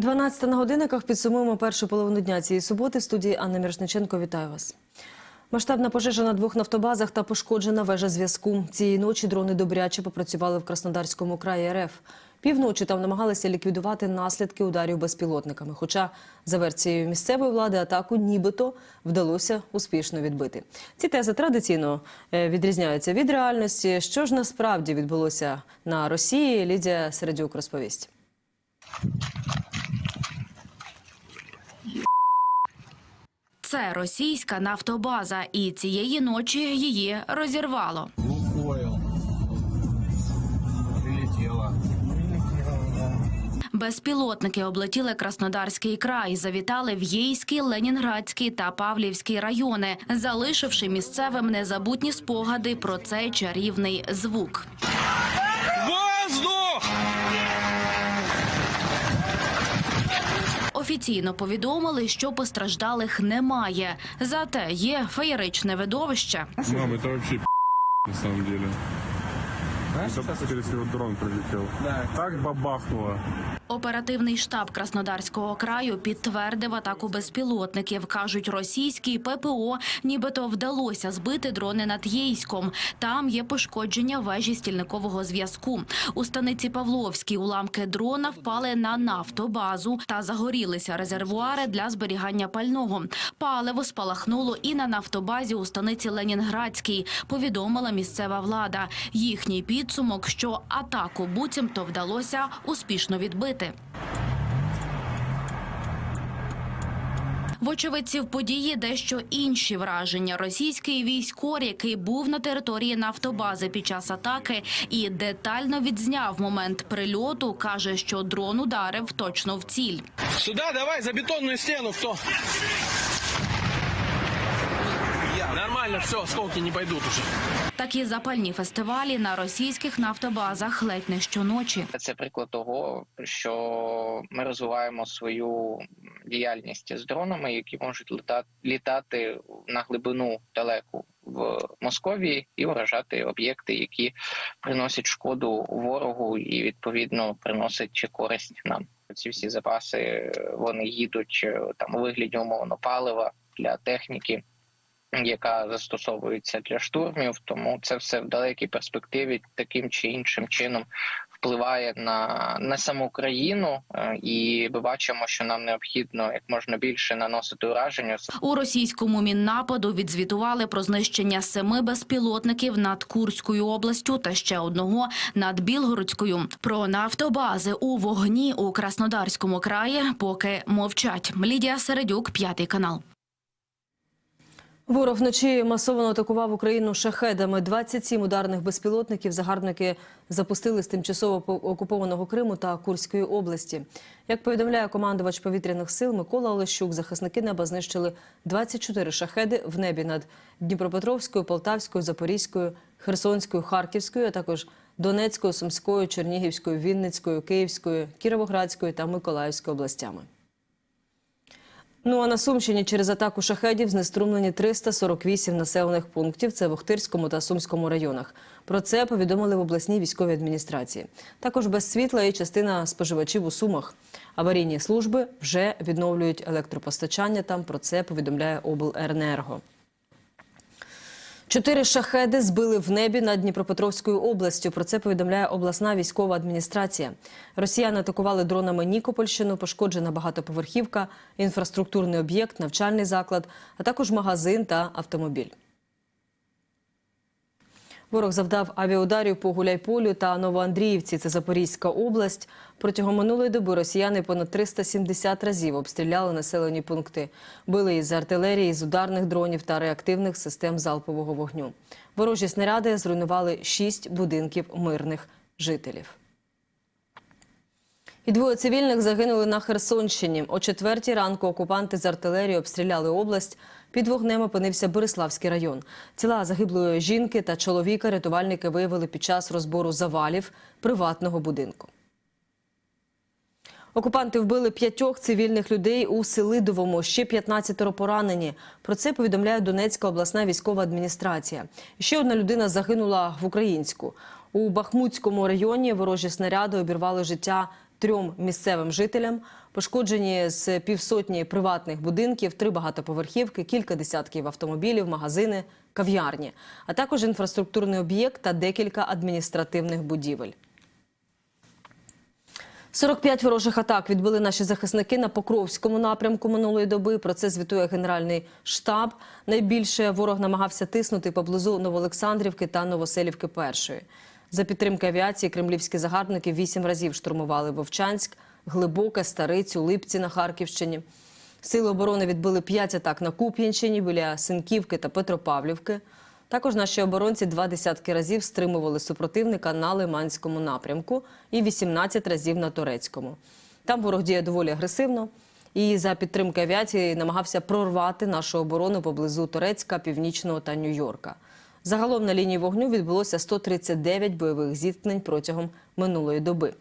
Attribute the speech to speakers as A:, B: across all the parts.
A: 12 на годинниках підсумуємо першу половину дня цієї суботи. В студії Анна Мірошниченко. Вітаю вас. Масштабна пожежа на двох нафтобазах та пошкоджена вежа зв'язку. Цієї ночі дрони добряче попрацювали в Краснодарському краї РФ. Півночі там намагалися ліквідувати наслідки ударів безпілотниками. Хоча, за версією місцевої влади, атаку нібито вдалося успішно відбити. Ці тези традиційно е, відрізняються від реальності. Що ж насправді відбулося на Росії? Лідія Середюк розповість.
B: Це російська нафтобаза, і цієї ночі її розірвало. Безпілотники облетіли Краснодарський край, завітали в Єйський, Ленінградський та Павлівський райони, залишивши місцевим незабутні спогади про цей чарівний звук. Офіційно повідомили, що постраждалих немає. Зате є феєричне видовище.
C: Мам, це взагалі на самом деле. Это, скорее всего, дрон прилетел.
D: Да.
C: Так бабахнуло.
B: Оперативний штаб Краснодарського краю підтвердив атаку безпілотників. Кажуть, російській ППО нібито вдалося збити дрони над Єйськом. Там є пошкодження вежі стільникового зв'язку. У станиці Павловській уламки дрона впали на нафтобазу та загорілися резервуари для зберігання пального. Паливо спалахнуло і на нафтобазі у станиці Ленінградській. Повідомила місцева влада. Їхній підсумок, що атаку буцімто вдалося успішно відбити. В очевидців події дещо інші враження. Російський військор, який був на території нафтобази під час атаки і детально відзняв момент прильоту, каже, що дрон ударив точно в ціль.
D: Сюда давай, за бетонну стіну. кто? Нормально, все, осколки не пойдут уже.
B: Такі запальні фестивалі на російських нафтобазах ледь не щоночі.
E: Це приклад того, що ми розвиваємо свою діяльність з дронами, які можуть літати, літати на глибину далеку в Московії і вражати об'єкти, які приносять шкоду ворогу і відповідно приносять користь нам. Ці всі запаси вони їдуть е, там у вигляді умовно палива для техніки. Яка застосовується для штурмів, тому це все в далекій перспективі таким чи іншим чином впливає на, на саму країну, е, і ми бачимо, що нам необхідно як можна більше наносити ураження
B: У російському міннападу відзвітували про знищення семи безпілотників над Курською областю та ще одного над Білгородською. Про нафтобази у вогні у Краснодарському краї поки мовчать. Лідія Середюк, п'ятий канал.
A: Ворог вночі масово атакував Україну шахедами. 27 ударних безпілотників загарбники запустили з тимчасово окупованого Криму та Курської області. Як повідомляє командувач повітряних сил Микола Олещук, захисники неба знищили 24 шахеди в небі над Дніпропетровською, Полтавською, Запорізькою, Херсонською, Харківською, а також Донецькою, Сумською, Чернігівською, Вінницькою, Київською, Кіровоградською та Миколаївською областями. Ну а на Сумщині через атаку шахедів знеструмлені 348 населених пунктів. Це в Охтирському та Сумському районах. Про це повідомили в обласній військовій адміністрації. Також без світла і частина споживачів у Сумах. Аварійні служби вже відновлюють електропостачання. Там про це повідомляє обленерго. Чотири шахеди збили в небі над Дніпропетровською областю. Про це повідомляє обласна військова адміністрація. Росіяни атакували дронами Нікопольщину, пошкоджена багатоповерхівка, інфраструктурний об'єкт, навчальний заклад, а також магазин та автомобіль. Ворог завдав авіаударів по Гуляйполю та Новоандріївці. Це Запорізька область. Протягом минулої доби росіяни понад 370 разів обстріляли населені пункти. Били із артилерії, з ударних дронів та реактивних систем залпового вогню. Ворожі снаряди зруйнували шість будинків мирних жителів. І двоє цивільних загинули на Херсонщині. О четвертій ранку окупанти з артилерії обстріляли область. Під вогнем опинився Бориславський район. Тіла загиблої жінки та чоловіка рятувальники виявили під час розбору завалів приватного будинку. Окупанти вбили п'ятьох цивільних людей у Селидовому, ще 15 поранені. Про це повідомляє Донецька обласна військова адміністрація. Ще одна людина загинула в Українську. У Бахмутському районі ворожі снаряди обірвали життя трьом місцевим жителям. Пошкоджені з півсотні приватних будинків, три багатоповерхівки, кілька десятків автомобілів, магазини, кав'ярні, а також інфраструктурний об'єкт та декілька адміністративних будівель. 45 ворожих атак відбили наші захисники на Покровському напрямку минулої доби. Про це звітує Генеральний штаб. Найбільше ворог намагався тиснути поблизу Новоолександрівки та Новоселівки першої. За підтримки авіації кремлівські загарбники вісім разів штурмували Вовчанськ, Глибоке, Старицю, Липці на Харківщині. Сили оборони відбили п'ять атак на Куп'янщині біля Синківки та Петропавлівки. Також наші оборонці два десятки разів стримували супротивника на Лиманському напрямку і 18 разів на Турецькому. Там ворог діє доволі агресивно і за підтримки авіації намагався прорвати нашу оборону поблизу Турецька, Північного та Нью-Йорка. Загалом на лінії вогню відбулося 139 бойових зіткнень протягом минулої доби.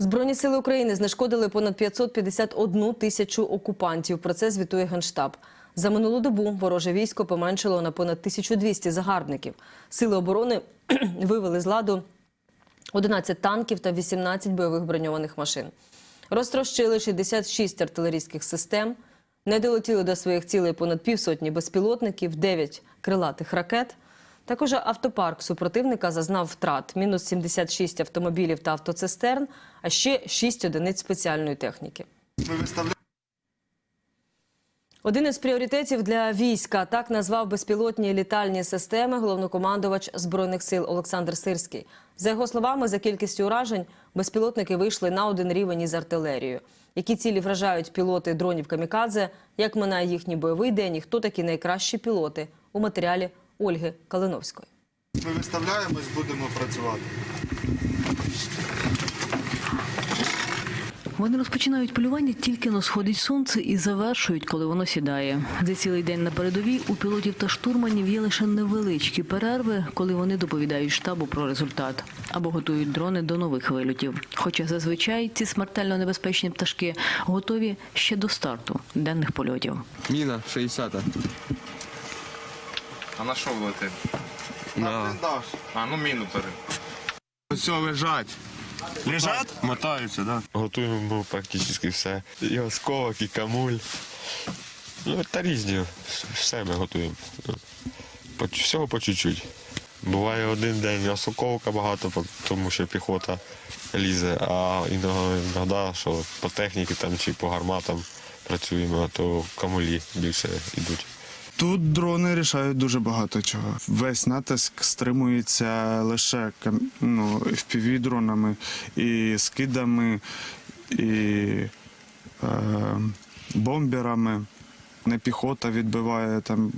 A: Збройні сили України знешкодили понад 551 тисячу окупантів. Про це звітує Генштаб. За минулу добу вороже військо поменшило на понад 1200 загарбників. Сили оборони вивели з ладу 11 танків та 18 бойових броньованих машин. Розтрощили 66 артилерійських систем, не долетіли до своїх цілей понад півсотні безпілотників, 9 крилатих ракет. Також автопарк супротивника зазнав втрат – мінус 76 автомобілів та автоцистерн, а ще 6 одиниць спеціальної техніки. Один із пріоритетів для війська так назвав безпілотні літальні системи головнокомандувач збройних сил Олександр Сирський. За його словами, за кількістю уражень безпілотники вийшли на один рівень із артилерією. Які цілі вражають пілоти дронів камікадзе, як минає їхній бойовий день і хто такі найкращі пілоти у матеріалі Ольги Калиновської.
F: Ми виставляємось, будемо працювати.
G: Вони розпочинають полювання тільки но сходить сонце і завершують, коли воно сідає. За цілий день на передовій у пілотів та штурманів є лише невеличкі перерви, коли вони доповідають штабу про результат або готують дрони до нових вильотів. Хоча зазвичай ці смертельно небезпечні пташки готові ще до старту денних польотів.
H: Міна 60
I: А на що летить?
F: На бліндаж.
I: А, ну міну бери.
C: Все, лежать.
I: Лежать?
C: Мотаються, да?
H: Готуємо практично все. І осколок, і камуль. Ну, та різні. Все ми готуємо. Всього по чуть-чуть. Буває один день осколка багато, тому що піхота лізе, а іноді, що по техніці там, чи по гарматам працюємо, то камулі більше йдуть.
F: Тут дрони рішають дуже багато чого. Весь натиск стримується лише ну, FPV-дронами і скидами, і е, бомберами. Не піхота відбиває там,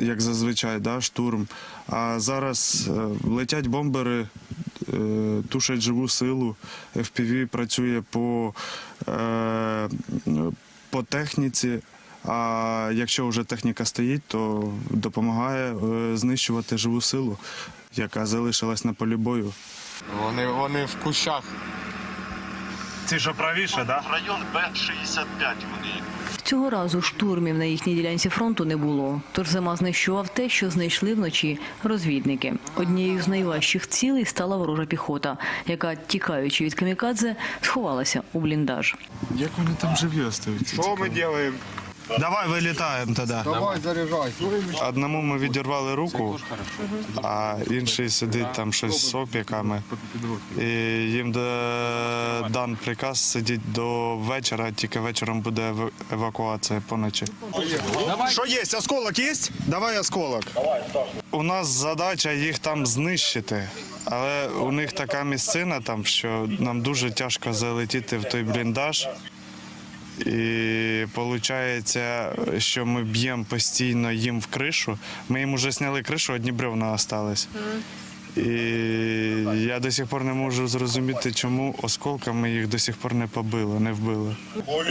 F: як зазвичай, да, штурм. А зараз е, летять бомбери, е, тушать живу силу. FPV працює по, е, по техніці. А якщо вже техніка стоїть, то допомагає е, знищувати живу силу, яка залишилась на полі бою.
I: Вони, вони в кущах.
J: Ці що правіше, да?
F: Район Б-65 вони.
G: Цього разу штурмів на їхній ділянці фронту не було. Тож зима знищував те, що знайшли вночі розвідники. Однією з найважчих цілей стала ворожа піхота, яка, тікаючи від камікадзе, сховалася у бліндаж.
F: Як вони там живі остаються?
I: Що ми робимо?
J: Давай вилітаємо тоді.
F: Давай, заряджай. Одному ми відірвали руку, а інший сидить там щось з опіками. І їм да- дан приказ сидіти до вечора, тільки вечором буде ев- евакуація поночі.
J: Що є? Осколок є? Давай осколок.
F: У нас задача їх там знищити, але у них така місцина там, що нам дуже тяжко залетіти в той бліндаж. І виходить, що ми б'ємо постійно їм в кришу. Ми їм вже зняли кришу, одні бревна остались. І я до сих пор не можу зрозуміти, чому осколками їх до сих пор не побило, не вбили.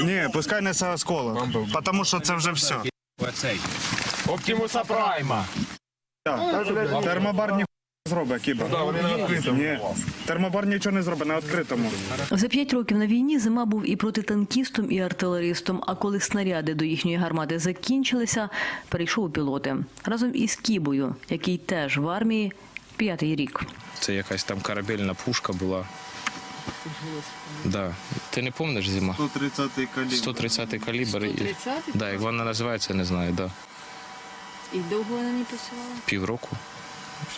J: Ні, пускай не це осколок. Тому що це вже все.
I: Оптимуса Прайма.
J: Термобар ні зробить, кіба. Ні. Термобар нічого не зробить на відкритому.
G: За п'ять років на війні зима був і протитанкістом, і артилеристом. А коли снаряди до їхньої гармати закінчилися, перейшов у пілоти разом із Кібою, який теж в армії П'ятий рік.
D: Це якась там корабельна пушка була. Да. Ти не пам'ятаєш зима?
F: 130-й калібр.
D: 130 калібр. і- Да, як вона називається, не знаю, да.
G: І довго вона не посилала?
D: Півроку.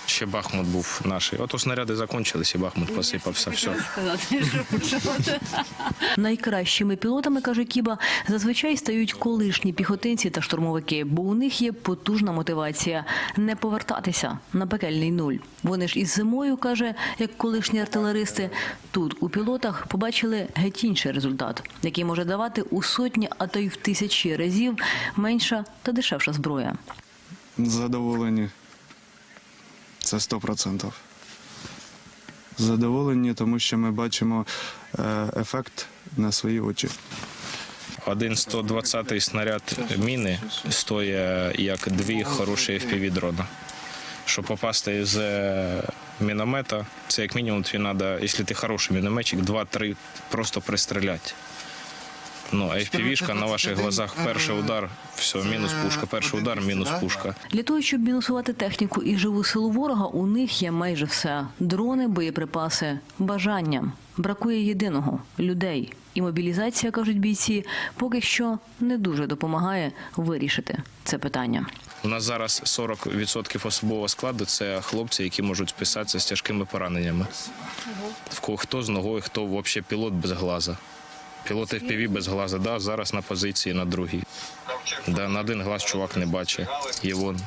D: Ще Бахмут був наш. Ото снаряди закінчилися, Бахмут посипався. Все.
G: Найкращими пілотами, каже Кіба, зазвичай стають колишні піхотинці та штурмовики, бо у них є потужна мотивація не повертатися на пекельний нуль. Вони ж із зимою, каже, як колишні артилеристи, тут у пілотах побачили геть інший результат, який може давати у сотні, а то й в тисячі разів менша та дешевша зброя.
F: Задоволені. Це 100%. Задоволені, тому що ми бачимо е, ефект на свої очі.
D: Один 120-й снаряд міни стоїть як дві хороші fpv дрона. Щоб попасти з е, міномета, це як мінімум тобі треба, якщо ти хороший мінометчик, 2-3 просто пристріляти. Ну, а FPV-шка на ваших глазах перший удар, все, мінус пушка, перший удар, мінус пушка.
G: Для того, щоб мінусувати техніку і живу силу ворога, у них є майже все: дрони, боєприпаси, бажання. Бракує єдиного людей. І мобілізація, кажуть бійці, поки що не дуже допомагає вирішити це питання.
D: У нас зараз 40% особового складу це хлопці, які можуть списатися з тяжкими пораненнями. В кого хто з ногою, хто взагалі пілот без глаза. Пілот FPV без глаза, да, зараз на позиції на другій. Да, на один глаз чувак не бачить. Є вон.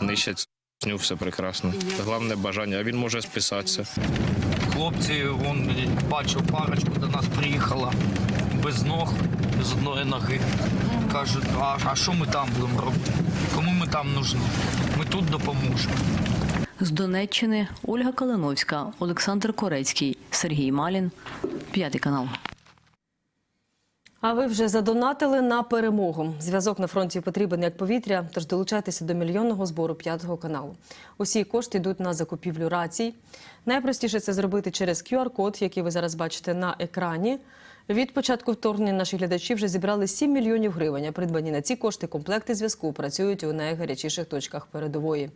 D: Нищать ню, все прекрасно. Головне бажання, а він може списатися.
K: Хлопці, вон бачив парочку до нас приїхала без ног, з одної ноги. Кажуть, а, а що ми там будемо робити? Кому ми там нужні? Ми тут допоможемо.
G: З Донеччини Ольга Калиновська, Олександр Корецький, Сергій Малін, п'ятий канал.
A: А ви вже задонатили на перемогу. Зв'язок на фронті потрібен як повітря, тож долучайтеся до мільйонного збору п'ятого каналу. Усі кошти йдуть на закупівлю рацій. Найпростіше це зробити через QR-код, який ви зараз бачите на екрані. Від початку вторгнення наші глядачі вже зібрали 7 мільйонів гривень. Придбані на ці кошти комплекти зв'язку працюють у найгарячіших точках передової.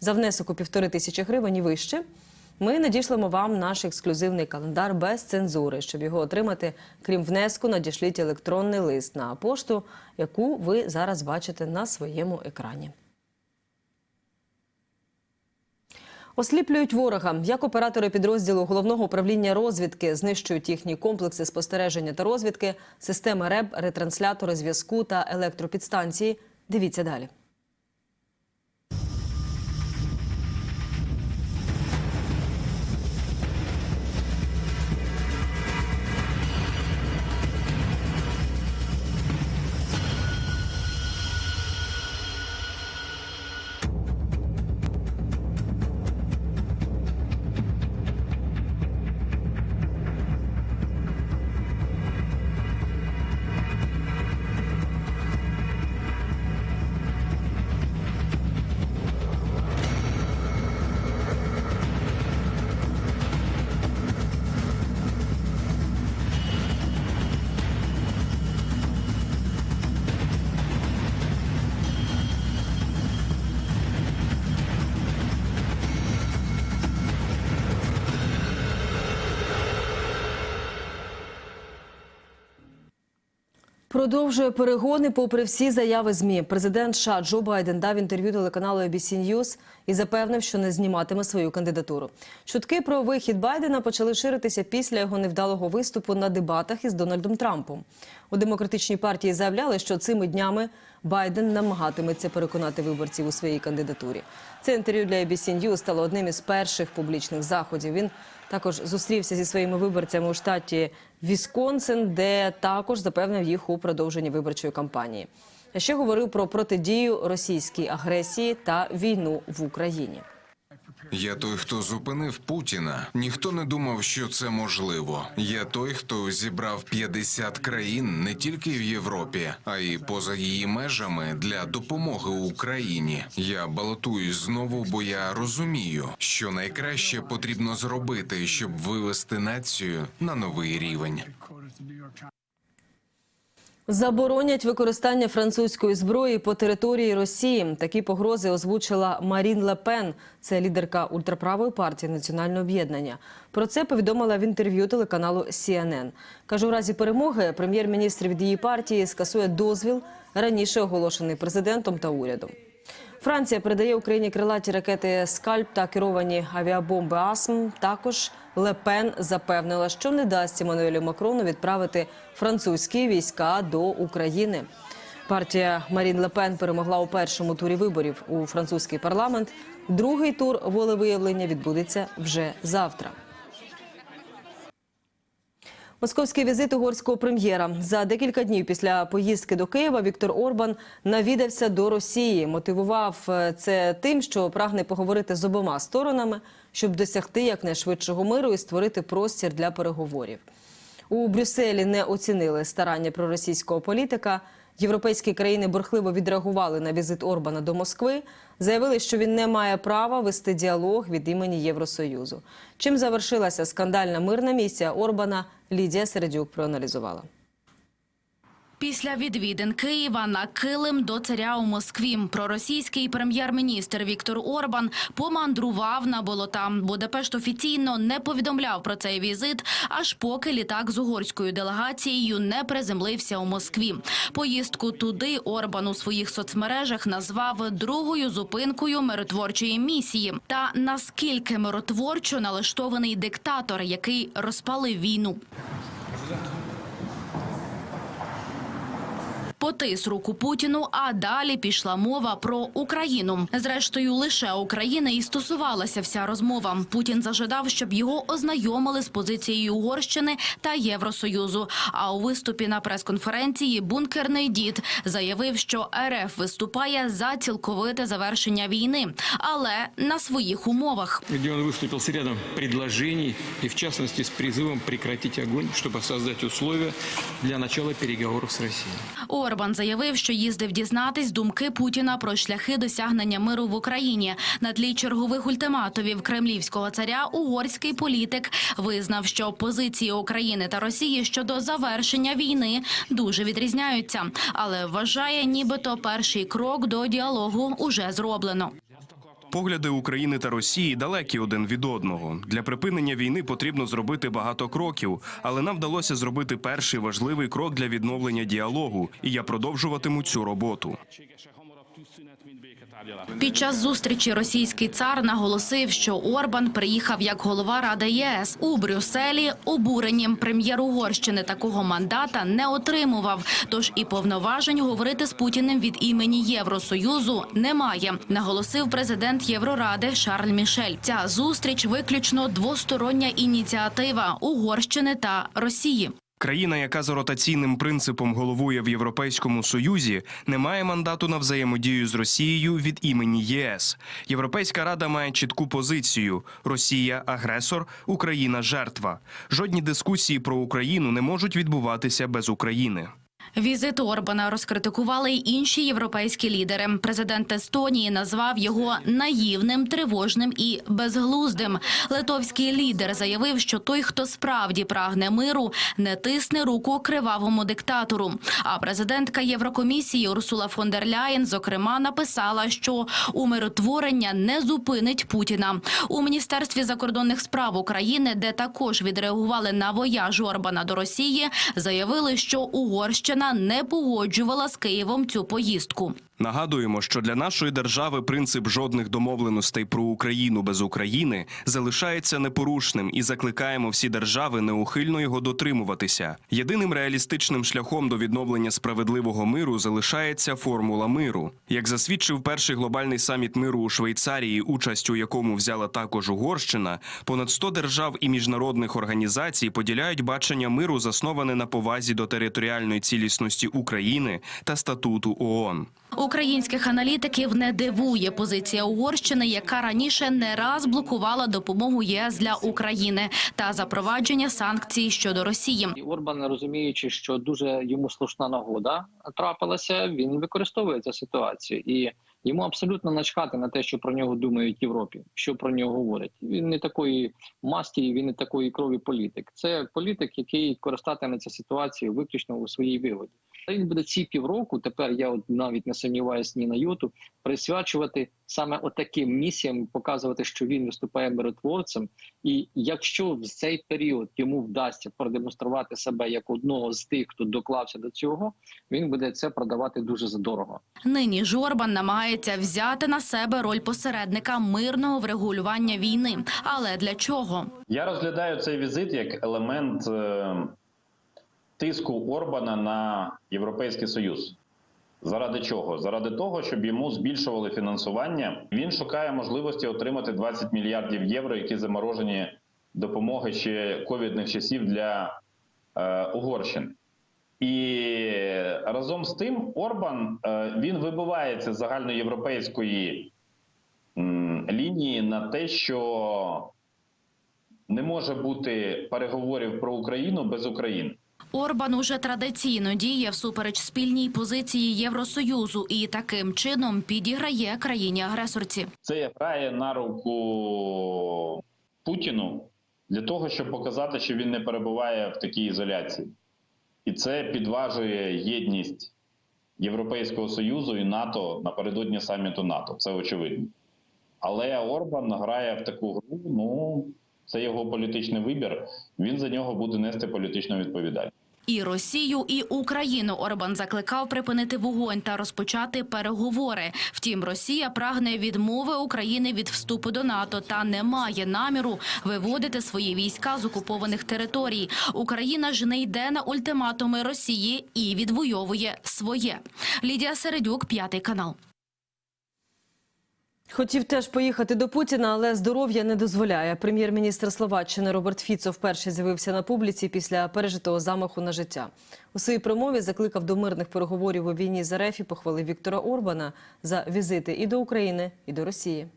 A: За внесок у півтори тисячі гривень і вище – ми надішлемо вам наш ексклюзивний календар без цензури. Щоб його отримати, крім внеску, надішліть електронний лист на пошту, яку ви зараз бачите на своєму екрані. Осліплюють ворога. Як оператори підрозділу головного управління розвідки знищують їхні комплекси спостереження та розвідки, системи РЕБ, ретранслятори зв'язку та електропідстанції. Дивіться далі. Продовжує перегони попри всі заяви ЗМІ. Президент США Джо Байден дав інтерв'ю телеканалу ABC News і запевнив, що не зніматиме свою кандидатуру. Чутки про вихід Байдена почали ширитися після його невдалого виступу на дебатах із Дональдом Трампом. У демократичній партії заявляли, що цими днями Байден намагатиметься переконати виборців у своїй кандидатурі. Це інтерв'ю для ABC News стало одним із перших публічних заходів. Він також зустрівся зі своїми виборцями у штаті Вісконсин, де також запевнив їх у продовженні виборчої кампанії. Ще говорив про протидію російській агресії та війну в Україні.
L: Я той, хто зупинив Путіна. Ніхто не думав, що це можливо. Я той, хто зібрав 50 країн не тільки в Європі, а й поза її межами для допомоги Україні. Я балотуюсь знову, бо я розумію, що найкраще потрібно зробити, щоб вивести націю на новий рівень.
A: Заборонять використання французької зброї по території Росії. Такі погрози озвучила Марін Лепен. Це лідерка ультраправої партії Національне об'єднання. Про це повідомила в інтерв'ю телеканалу CNN. Каже, у разі перемоги прем'єр-міністр від її партії скасує дозвіл, раніше оголошений президентом та урядом. Франція передає Україні крилаті ракети «Скальп» та керовані авіабомби «Асм». Також Лепен запевнила, що не дасть Еммануелю Макрону відправити французькі війська до України. Партія Марін Лепен перемогла у першому турі виборів у французький парламент. Другий тур волевиявлення відбудеться вже завтра. Московський візит угорського прем'єра за декілька днів після поїздки до Києва Віктор Орбан навідався до Росії. Мотивував е, це тим, що прагне поговорити з обома сторонами, щоб досягти якнайшвидшого миру і створити простір для переговорів. У Брюсселі не оцінили старання проросійського політика. Європейські країни бурхливо відреагували на візит Орбана до Москви. Заявили, що він не має права вести діалог від імені Євросоюзу. Чим завершилася скандальна мирна місія Орбана, Лідія Середюк проаналізувала.
B: Після відвідин Києва на килим до царя у Москві проросійський прем'єр-міністр Віктор Орбан помандрував на болота. Будапешт офіційно не повідомляв про цей візит, аж поки літак з угорською делегацією не приземлився у Москві. Поїздку туди Орбан у своїх соцмережах назвав другою зупинкою миротворчої місії. Та наскільки миротворчо налаштований диктатор, який розпалив війну Потис руку Путіну, а далі пішла мова про Україну. Зрештою, лише України і стосувалася вся розмова. Путін зажадав, щоб його ознайомили з позицією Угорщини та Євросоюзу. А у виступі на прес-конференції бункерний дід заявив, що РФ виступає за цілковите завершення війни, але на своїх умовах.
M: где он выступил с рядом предложений и, в частности, с призывом прекратить огонь, чтобы создать условия для начала переговоров с Россией.
B: Орбан заявив, що їздив дізнатись думки Путіна про шляхи досягнення миру в Україні. На тлі чергових ультиматумів кремлівського царя угорський політик визнав, що позиції України та Росії щодо завершення війни дуже відрізняються, але вважає, нібито перший крок до діалогу уже зроблено.
N: Погляди України та Росії далекі один від одного. Для припинення війни потрібно зробити багато кроків, але нам вдалося зробити перший важливий крок для відновлення діалогу, і я продовжуватиму цю роботу.
B: Під час зустрічі російський цар наголосив, що Орбан приїхав як голова Ради ЄС у Брюсселі. Обуренням прем'єр Угорщини такого мандата не отримував. Тож і повноважень говорити з Путіним від імені Євросоюзу немає. Наголосив президент Євроради Шарль Мішель. Ця зустріч виключно двостороння ініціатива Угорщини та Росії.
N: Країна, яка за ротаційним принципом головує в Європейському Союзі, не має мандату на взаємодію з Росією від імені ЄС. Європейська рада має чітку позицію: Росія агресор, Україна жертва. Жодні дискусії про Україну не можуть відбуватися без України.
B: Візит Орбана розкритикували й інші європейські лідери. Президент Естонії назвав його наївним, тривожним і безглуздим. Литовський лідер заявив, що той, хто справді прагне миру, не тисне руку кривавому диктатору. А президентка Єврокомісії Урсула фон дер Ляєн, зокрема, написала, що умиротворення не зупинить Путіна. У міністерстві закордонних справ України, де також відреагували на вояж Орбана до Росії, заявили, що Угорщина не погоджувала з Києвом цю поїздку.
N: Нагадуємо, що для нашої держави принцип жодних домовленостей про Україну без України залишається непорушним і закликаємо всі держави неухильно його дотримуватися. Єдиним реалістичним шляхом до відновлення справедливого миру залишається формула миру. Як засвідчив перший глобальний саміт миру у Швейцарії, участь у якому взяла також Угорщина, понад 100 держав і міжнародних організацій поділяють бачення миру, засноване на повазі до територіальної цілісності України та статуту ООН.
B: Українських аналітиків не дивує позиція Угорщини, яка раніше не раз блокувала допомогу ЄС для України та запровадження санкцій щодо Росії.
O: Орбан, розуміючи, що дуже йому слушна нагода трапилася, він використовує цю ситуацію і. Йому абсолютно начхати на те, що про нього думають в Європі, що про нього говорять. Він не такої масті, він не такої крові політик. Це політик, який користатиметься ситуацією виключно у своїй вигоді. Та він буде ці півроку. Тепер я от навіть не сумніваюся ні на йоту, присвячувати саме отаким місіям, показувати, що він виступає миротворцем. І якщо в цей період йому вдасться продемонструвати себе як одного з тих, хто доклався до цього, він буде це продавати дуже задорого.
B: Нині Жорбан намагається взяти на себе роль посередника мирного врегулювання війни. Але для чого?
P: Я розглядаю цей візит як елемент е, тиску Орбана на Європейський Союз. Заради чого? Заради того, щоб йому збільшували фінансування. Він шукає можливості отримати 20 мільярдів євро, які заморожені допомоги ще ковідних часів для е, Угорщини. І разом з тим Орбан е, він вибивається з загальноєвропейської лінії на те, що не може бути переговорів про Україну без України.
B: Орбан уже традиційно діє всупереч спільній позиції Євросоюзу і таким чином підіграє країні-агресорці.
P: Це грає на руку Путіну для того, щоб показати, що він не перебуває в такій ізоляції, і це підважує єдність Європейського союзу і НАТО напередодні саміту НАТО. Це очевидно. Але Орбан грає в таку гру. Ну це його політичний вибір. Він за нього буде нести політичну відповідальність.
B: І Росію, і Україну Орбан закликав припинити вогонь та розпочати переговори. Втім, Росія прагне відмови України від вступу до НАТО та не має наміру виводити свої війська з окупованих територій. Україна ж не йде на ультиматуми Росії і відвоює своє. Лідія Середюк, п'ятий канал.
A: Хотів теж поїхати до Путіна, але здоров'я не дозволяє. Прем'єр-міністр Словаччини Роберт Фіцо вперше з'явився на публіці після пережитого замаху на життя. У своїй промові закликав до мирних переговорів у війні з РФ і похвалив Віктора Орбана за візити і до України, і до Росії.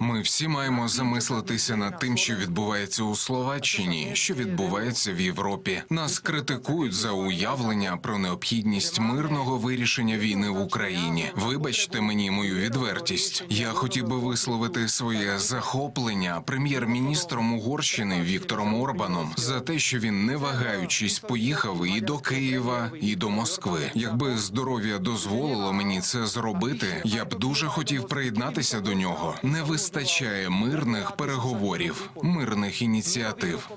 L: Ми всі маємо замислитися над тим, що відбувається у Словаччині, що відбувається в Європі. Нас критикують за уявлення про необхідність мирного вирішення війни в Україні. Вибачте мені мою відвертість. Я хотів би висловити своє захоплення прем'єр-міністром Угорщини Віктором Орбаном за те, що він не вагаючись поїхав і до Києва, і до Москви. Якби здоров'я дозволило мені це зробити, я б дуже хотів приєднатися до нього. Не вистачає мирних переговорів, мирних ініціатив.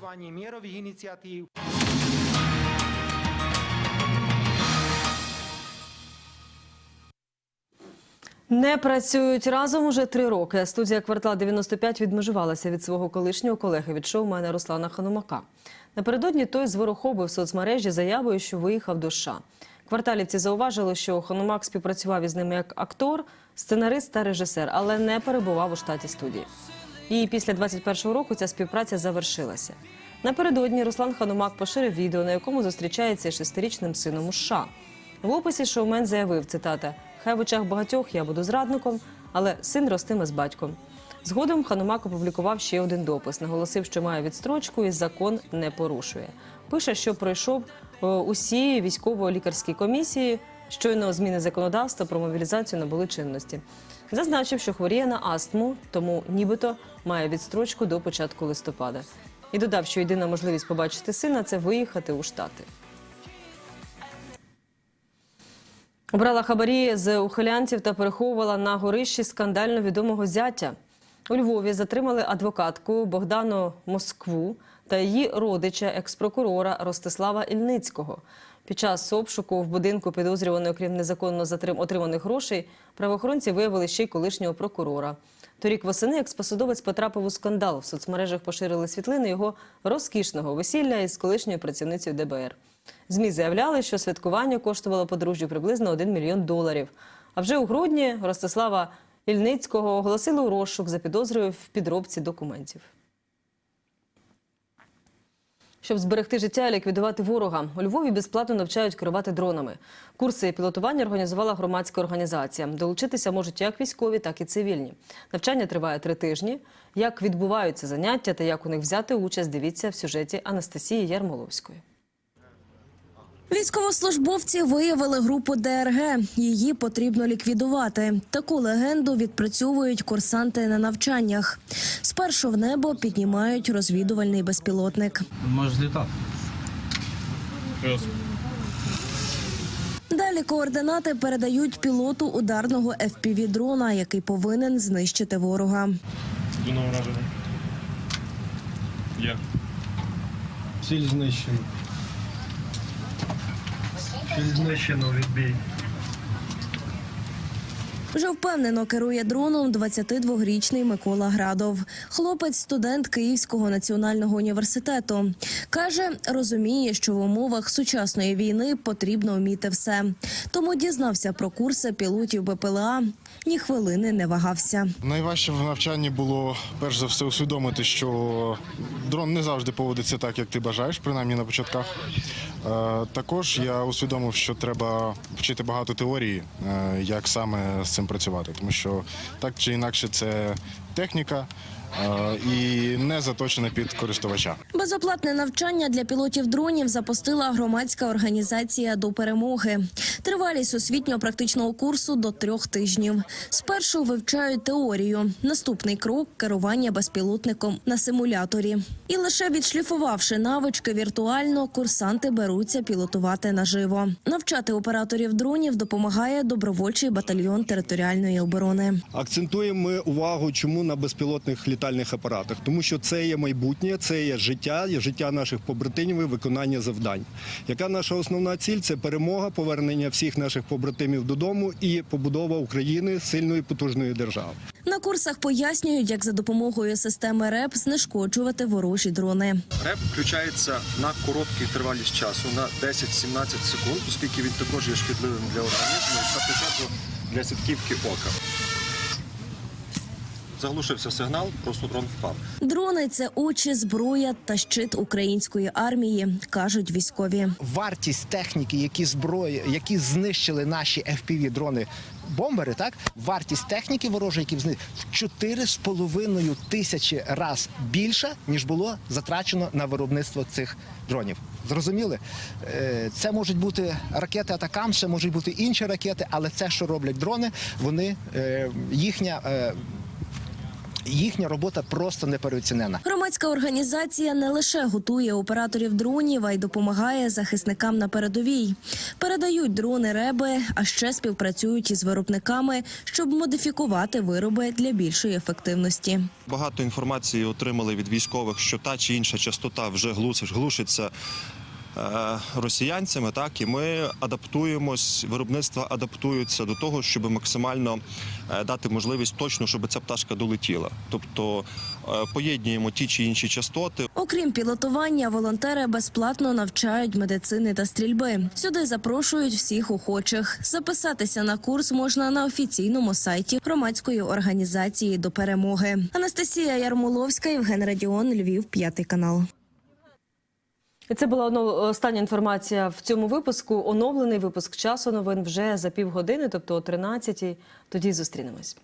A: Не працюють разом уже три роки. Студія «Квартал 95» відмежувалася від свого колишнього колеги від шоумена Руслана Ханумака. Напередодні той зворохобив соцмережі заявою, що виїхав до США. Кварталівці зауважили, що Ханумак співпрацював із ними як актор, сценарист та режисер, але не перебував у штаті студії. І після 21-го року ця співпраця завершилася. Напередодні Руслан Ханумак поширив відео, на якому зустрічається шестирічним сином у США. В описі шоумен заявив, цитата, «Хай в очах багатьох я буду зрадником, але син ростиме з батьком». Згодом Ханумак опублікував ще один допис. Наголосив, що має відстрочку і закон не порушує. Пише, що пройшов е, усі військово-лікарські комісії. Щойно зміни законодавства про мобілізацію набули чинності. Зазначив, що хворіє на астму, тому нібито має відстрочку до початку листопада. І додав, що єдина можливість побачити сина це виїхати у Штати. Брала хабарі з ухилянців та переховувала на горищі скандально відомого зятя. У Львові затримали адвокатку Богдану Москву та її родича експрокурора Ростислава Ільницького. Під час обшуку в будинку підозрюваної, окрім незаконно затрим отриманих грошей, правоохоронці виявили ще й колишнього прокурора. Торік восени експосадовець потрапив у скандал. В соцмережах поширили світлини його розкішного весілля із колишньою працівницею ДБР. ЗМІ заявляли, що святкування коштувало подружжю приблизно 1 мільйон доларів. А вже у грудні Ростислава Ільницького оголосили у розшук за підозрою в підробці документів. Щоб зберегти життя і ліквідувати ворога, у Львові безплатно навчають керувати дронами. Курси пілотування організувала громадська організація. Долучитися можуть як військові, так і цивільні. Навчання триває три тижні. Як відбуваються заняття та як у них взяти участь, дивіться в сюжеті Анастасії Ярмоловської.
Q: Військовослужбовці виявили групу ДРГ. Її потрібно ліквідувати. Таку легенду відпрацьовують курсанти на навчаннях. Спершу в небо піднімають розвідувальний безпілотник.
K: Може злітати.
Q: Детальні координати передають пілоту ударного fpv дрона, який повинен знищити ворога.
C: Є. Ціль знищено. Знищено, відбій.
Q: Вже впевнено керує дроном 22-річний Микола Градов. Хлопець, студент Київського національного університету. Каже, розуміє, що в умовах сучасної війни потрібно вміти все. Тому дізнався про курси пілотів БПЛА. Ні хвилини не вагався.
R: Найважче в навчанні було перш за все усвідомити, що дрон не завжди поводиться так, як ти бажаєш, принаймні на початках. Е, Також я усвідомив, що треба вчити багато теорії, е, як саме з цим працювати, тому що так чи інакше це техніка е, і не заточена під користувача.
Q: Безоплатне навчання для пілотів дронів запустила громадська організація до перемоги. Тривалість освітнього практичного курсу до трьох тижнів. Спершу вивчають теорію. Наступний крок керування безпілотником на симуляторі. І лише відшліфувавши навички віртуально, курсанти беруться пілотувати наживо. Навчати операторів дронів допомагає добровольчий батальйон територіальної оборони.
S: Акцентуємо ми увагу, чому на безпілотних літальних апаратах, тому що це є майбутнє, це є життя, є життя наших побратимів, і виконання завдань. Яка наша основна ціль? Це перемога, повернення всіх наших побратимів додому і побудова України сильної потужної держави.
Q: На курсах пояснюють, як за допомогою системи РЕП знешкоджувати ворожі дрони.
T: Реп включається на короткий тривалість часу, на 10-17 секунд, оскільки він також є шкідливим для організму і в для сітківки ока. Заглушився сигнал, просто дрон впав.
Q: Дрони це очі, зброя та щит української армії, кажуть військові.
U: вартість техніки, які зброї, які знищили наші fpv дрони бомбери, так вартість техніки ворожої, які знищили, в 4,5 тисячі раз більша, ніж було затрачено на виробництво цих дронів. Зрозуміли? Е, Це можуть бути ракети Атакам, це можуть бути інші ракети, але це, що роблять дрони, вони е, їхня. Їхня робота просто непереоцінена.
Q: Громадська організація не лише готує операторів дронів, а й допомагає захисникам на передовій. Передають дрони реби, а ще співпрацюють із виробниками, щоб модифікувати вироби для більшої ефективності.
V: Багато інформації отримали від військових, що та чи інша частота вже глушиться росіянцями. Так і ми адаптуємось, виробництва адаптуються до того, щоб максимально е, дати можливість точно, щоб ця пташка долетіла. Тобто е, поєднуємо ті чи інші частоти.
Q: Окрім пілотування, волонтери безплатно навчають медицини та стрільби. Сюди запрошують всіх охочих. Записатися на курс можна на офіційному сайті громадської організації до перемоги. Анастасія Ярмоловська, Євген Радіон, Львів, п'ятий канал.
A: І це була остання інформація в цьому випуску. Оновлений випуск часу новин вже за півгодини, тобто о 13-й. Тоді зустрінемось.